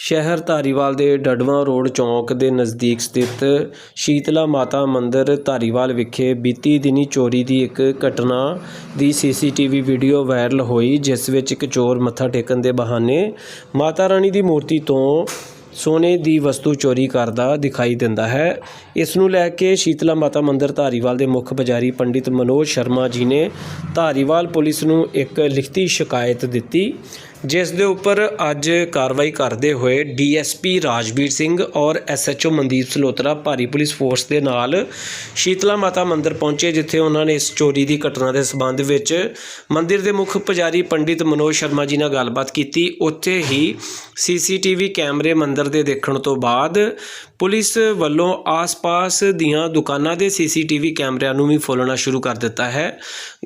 ਸ਼ਹਿਰ ਧਾਰੀਵਾਲ ਦੇ ਡਡਵਾਂ ਰੋਡ ਚੌਂਕ ਦੇ ਨਜ਼ਦੀਕ ਸਥਿਤ ਸ਼ੀਤਲਾ ਮਾਤਾ ਮੰਦਿਰ ਧਾਰੀਵਾਲ ਵਿਖੇ ਬੀਤੀ ਦਿਨੀ ਚੋਰੀ ਦੀ ਇੱਕ ਘਟਨਾ ਦੀ ਸੀਸੀਟੀਵੀ ਵੀਡੀਓ ਵਾਇਰਲ ਹੋਈ, ਜਿਸ ਵਿੱਚ ਇੱਕ ਚੋਰ ਮੱਥਾ ਟੇਕਣ ਦੇ ਬਹਾਨੇ ਮਾਤਾ ਰਾਣੀ ਦੀ ਮੂਰਤੀ ਤੋਂ ਸੋਨੇ ਦੀ ਵਸਤੂ ਚੋਰੀ ਕਰਦਾ ਦਿਖਾਈ ਦਿੰਦਾ ਹੈ। ਇਸ ਨੂੰ ਲੈ ਕੇ ਸ਼ੀਤਲਾ ਮਾਤਾ ਮੰਦਿਰ ਧਾਰੀਵਾਲ ਦੇ ਮੁੱਖ ਪੁਜਾਰੀ ਪੰਡਿਤ ਮਨੋਜ ਸ਼ਰਮਾ ਜੀ ਨੇ ਧਾਰੀਵਾਲ ਪੁਲਿਸ ਨੂੰ ਇੱਕ ਲਿਖਤੀ ਸ਼ਿਕਾਇਤ ਦਿੱਤੀ। ਜਿਸ ਦੇ ਉੱਪਰ ਅੱਜ ਕਾਰਵਾਈ ਕਰਦੇ ਹੋਏ ਡੀਐਸਪੀ ਰਾਜਵੀਰ ਸਿੰਘ ਔਰ ਐਸਐਚਓ ਮਨਦੀਪ ਸਲੋਤਰਾ ਭਾਰੀ ਪੁਲਿਸ ਫੋਰਸ ਦੇ ਨਾਲ ਸ਼ੀਤਲਾ ਮਾਤਾ ਮੰਦਿਰ ਪਹੁੰਚੇ, ਜਿੱਥੇ ਉਹਨਾਂ ਨੇ ਇਸ ਚੋਰੀ ਦੀ ਘਟਨਾ ਦੇ ਸਬੰਧ ਵਿੱਚ ਮੰਦਿਰ ਦੇ ਮੁੱਖ ਪੁਜਾਰੀ ਪੰਡਿਤ ਮਨੋਜ ਸ਼ਰਮਾ ਜੀ ਨਾਲ ਗੱਲਬਾਤ ਕੀਤੀ। ਉੱਥੇ ਹੀ ਸੀਸੀਟੀਵੀ ਕੈਮਰੇ ਮੰਦਿਰ ਦੇ ਦੇਖਣ ਤੋਂ ਬਾਅਦ ਪੁਲਿਸ ਵੱਲੋਂ ਆਸ-ਪਾਸ ਦੀਆਂ ਦੁਕਾਨਾਂ ਦੇ ਸੀਸੀਟੀਵੀ ਕੈਮਰਿਆਂ ਨੂੰ ਵੀ ਫੋਲਣਾ ਸ਼ੁਰੂ ਕਰ ਦਿੱਤਾ ਹੈ।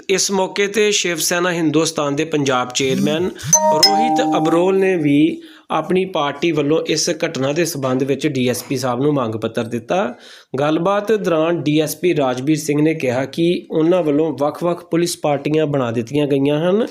ਇਸ ਮੌਕੇ ਤੇ ਸ਼ਿਵ ਸੈਨਾ ਹਿੰਦੁਸਤਾਨ ਦੇ ਪੰਜਾਬ ਚੇਅਰਮੈਨ ਰੋਹਿਤ ਅਬਰੋਲ ਨੇ ਵੀ ਆਪਣੀ ਪਾਰਟੀ ਵੱਲੋਂ ਇਸ ਘਟਨਾ ਦੇ ਸਬੰਧ ਵਿੱਚ ਡੀਐਸਪੀ ਸਾਹਿਬ ਨੂੰ ਮੰਗ ਪੱਤਰ ਦਿੱਤਾ। ਗੱਲਬਾਤ ਦੌਰਾਨ ਡੀਐਸਪੀ ਰਾਜਵੀਰ ਸਿੰਘ ਨੇ ਕਿਹਾ ਕਿ ਉਹਨਾਂ ਵੱਲੋਂ ਵੱਖ-ਵੱਖ ਪੁਲਿਸ ਪਾਰਟੀਆਂ ਬਣਾ ਦਿੱਤੀਆਂ ਗਈਆਂ ਹਨ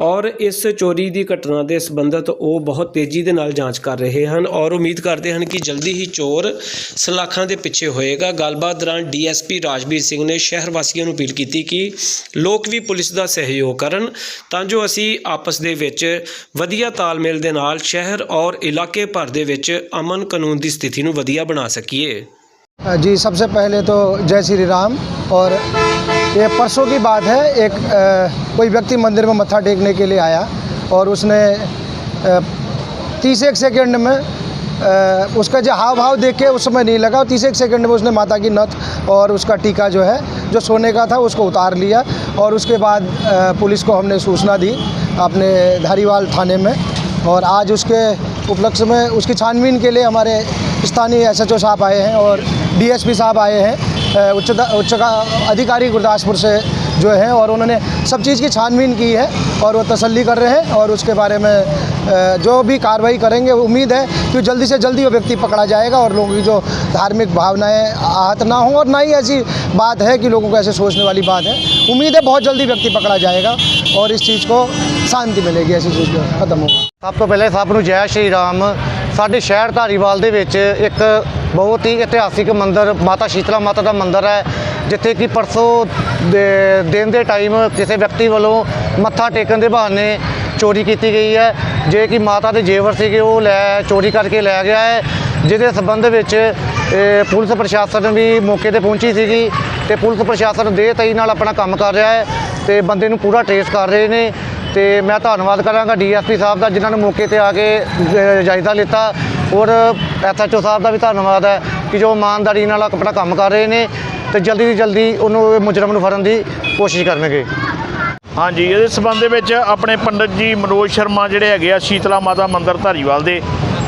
ਔਰ ਇਸ ਚੋਰੀ ਦੀ ਘਟਨਾ ਦੇ ਸੰਬੰਧਤ ਉਹ ਬਹੁਤ ਤੇਜ਼ੀ ਦੇ ਨਾਲ ਜਾਂਚ ਕਰ ਰਹੇ ਹਨ ਔਰ ਉਮੀਦ ਕਰਦੇ ਹਨ ਕਿ ਜਲਦੀ ਹੀ ਚੋਰ ਸਲਾਖਾਂ ਦੇ ਪਿੱਛੇ ਹੋਏਗਾ। ਗੱਲਬਾਤ ਦੌਰਾਨ ਡੀਐਸਪੀ ਰਾਜਵੀਰ ਸਿੰਘ ਨੇ ਸ਼ਹਿਰ ਵਾਸੀਆਂ ਨੂੰ ਅਪੀਲ ਕੀਤੀ ਕਿ ਲੋਕ ਵੀ ਪੁਲਿਸ ਦਾ ਸਹਿਯੋਗ ਕਰਨ ਤਾਂ ਜੋ ਅਸੀਂ ਆਪਸ ਦੇ ਵਿੱਚ ਵਧੀਆ ਤਾਲਮੇਲ ਦੇ ਨਾਲ ਸ਼ਹਿਰ ਔਰ ਇਲਾਕੇ ਭਰ ਦੇ ਵਿੱਚ ਅਮਨ ਕਾਨੂੰਨ ਦੀ ਸਥਿਤੀ ਨੂੰ ਵਧੀਆ ਬਣਾ ਸਕੀਏ जी सबसे पहले तो जय श्री राम और ये परसों की बात है एक अ, कोई व्यक्ति मंदिर में मत्था टेकने के लिए आया और उसने तीस एक सेकंड में अ, उसका जो हाव भाव देख के उस समय नहीं लगा और तीस एक सेकंड में उसने माता की नथ और उसका टीका जो है जो सोने का था उसको उतार लिया और उसके बाद अ, पुलिस को हमने सूचना दी अपने धारीवाल थाने में और आज उसके उपलक्ष्य में उसकी छानबीन के लिए हमारे स्थानीय एसएचओ साहब आए हैं और डीएसपी साहब आए हैं अ, उच्च उच्च का अधिकारी गुरदासपुर से जो हैं और उन्होंने सब चीज़ की छानबीन की है और वो तसल्ली कर रहे हैं और उसके बारे में अ, जो भी कार्रवाई करेंगे उम्मीद है कि जल्दी से जल्दी वो व्यक्ति पकड़ा जाएगा और लोगों की जो धार्मिक भावनाएं आहत ना हों और ना ही ऐसी बात है कि लोगों को ऐसे सोचने वाली बात है उम्मीद है बहुत जल्दी व्यक्ति पकड़ा जाएगा और इस चीज़ को शांति मिलेगी ऐसी चीज़ को ख़त्म होगा ਸਭ ਤੋਂ ਪਹਿਲੇ ਸਭ ਨੂੰ ਜੈ ਸ਼੍ਰੀ ਰਾਮ ਸਾਡੇ ਸ਼ਹਿਰ ਧਾਰੀਵਾਲ ਦੇ ਵਿੱਚ ਇੱਕ ਬਹੁਤ ਹੀ ਇਤਿਹਾਸਿਕ ਮੰਦਿਰ ਮਾਤਾ ਸ਼ੀਤਲਾ ਮਾਤਾ ਦਾ ਮੰਦਿਰ ਹੈ ਜਿੱਥੇ ਕਿ ਪਰਸੋਂ ਦਿਨ ਦੇ ਟਾਈਮ ਕਿਸੇ ਵਿਅਕਤੀ ਵੱਲੋਂ ਮੱਥਾ ਟੇਕਣ ਦੇ ਬਹਾਨੇ ਚੋਰੀ ਕੀਤੀ ਗਈ ਹੈ। ਜੇ ਕਿ ਮਾਤਾ ਦੇ ਜੇਵਰ ਸੀਗੇ, ਉਹ ਲੈ ਚੋਰੀ ਕਰਕੇ ਲੈ ਗਿਆ ਹੈ। ਜਿਹਦੇ ਸਬੰਧ ਵਿੱਚ ਪੁਲਿਸ ਪ੍ਰਸ਼ਾਸਨ ਵੀ ਮੌਕੇ ਤੇ ਪਹੁੰਚੀ ਸੀਗੀ ਤੇ ਪੁਲਿਸ ਪ੍ਰਸ਼ਾਸਨ ਦੇ ਤਈ ਨਾਲ ਆਪਣਾ ਕੰਮ ਕਰ ਰਿਹਾ ਹੈ ਤੇ ਬੰਦੇ ਨੂੰ ਪੂਰਾ ਟ੍ਰੇਸ ਕਰ ਰਹੇ ਨੇ ਤੇ ਮੈਂ ਧੰਨਵਾਦ ਕਰਾਂਗਾ ਡੀਐਸਪੀ ਸਾਹਿਬ ਦਾ ਜਿਨ੍ਹਾਂ ਨੇ ਮੌਕੇ ਤੇ ਆ ਕੇ ਜਾਇਜ਼ਾ ਲਿੱਤਾ। ਔਰ ਐਸਐਚਓ ਸਾਹਿਬ ਦਾ ਵੀ ਧੰਨਵਾਦ ਹੈ ਕਿ ਜੋ ਇਮਾਨਦਾਰੀ ਨਾਲ ਆਪਣਾ ਕੰਮ ਕਰ ਰਹੇ ਨੇ। ਤੇ ਜਲਦੀ ਤੋਂ ਜਲਦੀ ਉਹਨੂੰ ਇਹ ਮੁਜਰਮ ਨੂੰ ਫੜਨ ਦੀ ਕੋਸ਼ਿਸ਼ ਕਰਨਗੇ। ਹਾਂਜੀ, ਇਹਦੇ ਸਬੰਧ ਦੇ ਵਿੱਚ ਆਪਣੇ ਪੰਡਤ ਜੀ ਮਨੋਜ ਸ਼ਰਮਾ ਜਿਹੜੇ ਹੈਗੇ ਆ ਸ਼ੀਤਲਾ ਮਾਤਾ ਮੰਦਿਰ ਧਾਰੀਵਾਲ ਦੇ,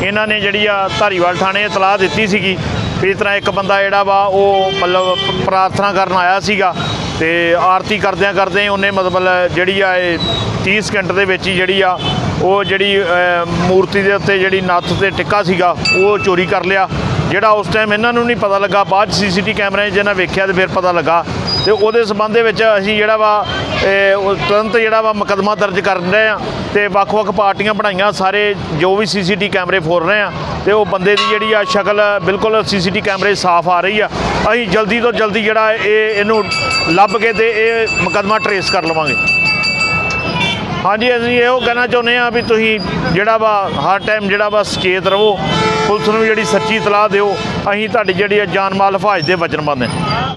ਇਹਨਾਂ ਨੇ ਜਿਹੜੀ ਆ ਧਾਰੀਵਾਲ ਥਾਣੇ ਇਤਲਾਹ ਦਿੱਤੀ ਸੀਗੀ ਵੀ ਇਸ ਤਰ੍ਹਾਂ ਇੱਕ ਬੰਦਾ ਜਿਹੜਾ ਵਾ ਉਹ ਮਤਲਬ ਪ੍ਰਾਰਥਨਾ ਕਰਨ ਆਇਆ ਸੀਗਾ ਤੇ ਆਰਤੀ ਕਰਦਿਆਂ ਕਰਦੇ ਉਹਨੇ ਮਤਲਬ ਜਿਹੜੀ ਆ ਇਹ 30 ਸਕਿੰਟ ਦੇ ਵਿੱਚ ਹੀ ਜਿਹੜੀ ਆ ਉਹ ਜਿਹੜੀ ਮੂਰਤੀ ਦੇ ਉੱਤੇ ਜਿਹੜੀ ਨੱਥ ਤੇ ਟਿੱਕਾ ਸੀਗਾ, ਉਹ ਚੋਰੀ ਕਰ ਲਿਆ। ਜਿਹੜਾ ਉਸ ਟਾਈਮ ਇਹਨਾਂ ਨੂੰ ਨਹੀਂ ਪਤਾ ਲੱਗਾ ਬਾਅਦ ਸੀਸੀਟੀ ਕੈਮਰੇ 'ਚ ਜਿਹਨਾਂ ਵੇਖਿਆ ਤੇ ਫਿਰ ਪਤਾ ਲੱਗਾ। ਤੇ ਉਹਦੇ ਸਬੰਧ ਦੇ ਵਿੱਚ ਅਸੀਂ ਜਿਹੜਾ ਵਾ ਇਹ, ਤੁਰੰਤ ਜਿਹੜਾ ਵਾ ਮੁਕੱਦਮਾ ਦਰਜ ਕਰ ਰਹੇ ਆ ਤੇ ਵੱਖ-ਵੱਖ ਪਾਰਟੀਆਂ ਬਣਾਈਆਂ ਸਾਰੇ ਜੋ ਵੀ ਸੀਸੀਟੀ ਕੈਮਰੇ ਫੋਰ ਰਹੇ ਆ ਤੇ ਉਹ ਬੰਦੇ ਦੀ ਜਿਹੜੀ ਆ ਸ਼ਕਲ ਬਿਲਕੁਲ ਸੀਸੀਟੀ ਕੈਮਰੇ ਸਾਫ਼ ਆ ਰਹੀ ਆ। ਅਸੀਂ ਜਲਦੀ ਤੋਂ ਜਲਦੀ ਜਿਹੜਾ ਇਹ ਇਹਨੂੰ ਲੱਭ ਕੇ ਤੇ ਇਹ ਮੁਕੱਦਮਾ ਟਰੇਸ ਕਰ ਲਵਾਂਗੇ। ਹਾਂਜੀ, ਅਸੀਂ ਇਹੋ ਕਹਿਣਾ ਚਾਹੁੰਦੇ ਆ ਵੀ ਤੁਸੀਂ ਜਿਹੜਾ ਵਾ ਹਰ ਟਾਈਮ ਜਿਹੜਾ ਵਾ ਸੁਚੇਤ ਰਹੋ, ਪੁਲਿਸ ਨੂੰ ਜਿਹੜੀ ਸੱਚੀ ਤਲਾਹ ਦਿਓ, ਅਸੀਂ ਤੁਹਾਡੀ ਜਿਹੜੀ ਆ ਜਾਨ ਮਾਲ ਹਿਫਾਜ਼ਤ ਦੇ ਵਚਨਬੱਧ ਹਾਂ।